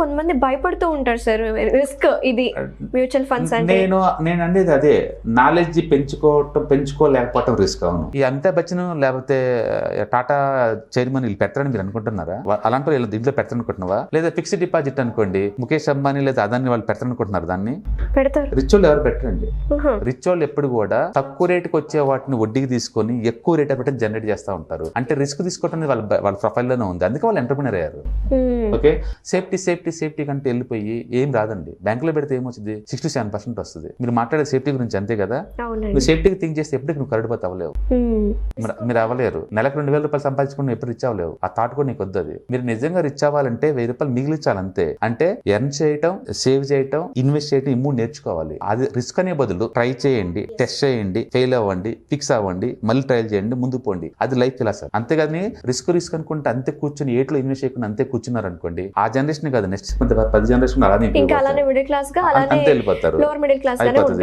కొంతమంది భయపడుతూ ఉంటారు సార్ రిస్క్ ఇది మ్యూచువల్ ఫండ్స్ అంటే. నేను నేను అనేది అదే నాలెడ్జ్ పెంచుకోవటం పెంచుకోలేకపోవటం రిస్క్ అవును. ఈ అమితాబ్ బచ్చన్ లేకపోతే టాటా చైర్మన్ వీళ్ళు పెట్టారని మీరు అనుకుంటున్నారా? అలాంటి వాళ్ళు దీంట్లో పెట్టారనుకుంటున్నావా? లేదా ఫిక్స్డ్ డిపాజిట్ అనుకోండి ముఖేష్ అంబానీ లేదా అదాన్ని వాళ్ళు పెట్టారనుకుంటున్నారు దాన్ని? పెడతారు. రిచ్ వాళ్ళు ఎవరు పెట్టరండి? ఉహు. రిచ్ వాళ్ళు ఎప్పుడు కూడా తక్కువ రేటుకి వచ్చే వాటిని వడ్డీకి తీసుకొని ఎక్కువ రేట్ పెట్టి జనరేట్ చేస్తూ ఉంటారు. అంటే రిస్క్ తీసుకోవటం అనేది వాళ్ళ వాళ్ళ ప్రొఫైల్లోనే ఉంది. అందుకే వాళ్ళు ఎంటర్ప్రినర్ అయ్యారు. ఓకే సేఫ్టీ సేఫ్టీ సేఫ్టీ కంటే వెళ్ళిపోయి ఏం రాదండి. బ్యాంకులో పెడితే ఏమొచ్చింది? సిక్స్టీ సెవెన్ పర్సెంట్ వస్తుంది. మీరు మాట్లాడే సేఫ్టీ గురించి అంతే కదా? నువ్వు సేఫ్టీకి థింక్ చేస్తే ఎప్పటికి నువ్వు కరడిపోతే అవ్వలేవు. మీరు- అవ్వలేరు. నెలకు రెండు వేల రూపాయలు సంపాదించుకుని ఎప్పుడు రిచ్ అవ్వలేవు. ఆ థాట్ కూడా నీకు వద్దు అది మీరు నిజంగా రిచ్ అవ్వాలంటే వెయ్యి రూపాయలు మిగిలించాలి అంతే అంటే ఎర్న్ చేయటం సేవ్ చేయటం ఇన్వెస్ట్ చేయటం ఈ మూడు నేర్చుకోవాలి. అది రిస్క్ అనే బదులు ట్రై చేయండి టెస్ట్ చేయండి ఫెయిల్ అవ్వండి ఫిక్స్ అవ్వండి మళ్ళీ ట్రయల్ చేయండి ముందు పోండి. అది లైఫ్ ఫిలాసఫీ. అంతేగాని రిస్క్ రిస్క్ అనుకుంటే అంతే కూర్చొని ఏట్లో ఇన్వెస్ట్ చేయకుండా అంతే కూర్చున్నారు అనుకోండి ఆ జనరేషన్ కాదు నెక్స్ట్ పది జనరేషన్ అలానే ఇంకా అలానే మిడిల్ క్లాస్గా అలానే లోవర్ మిడిల్ క్లాస్ గానే. ఉంటారు.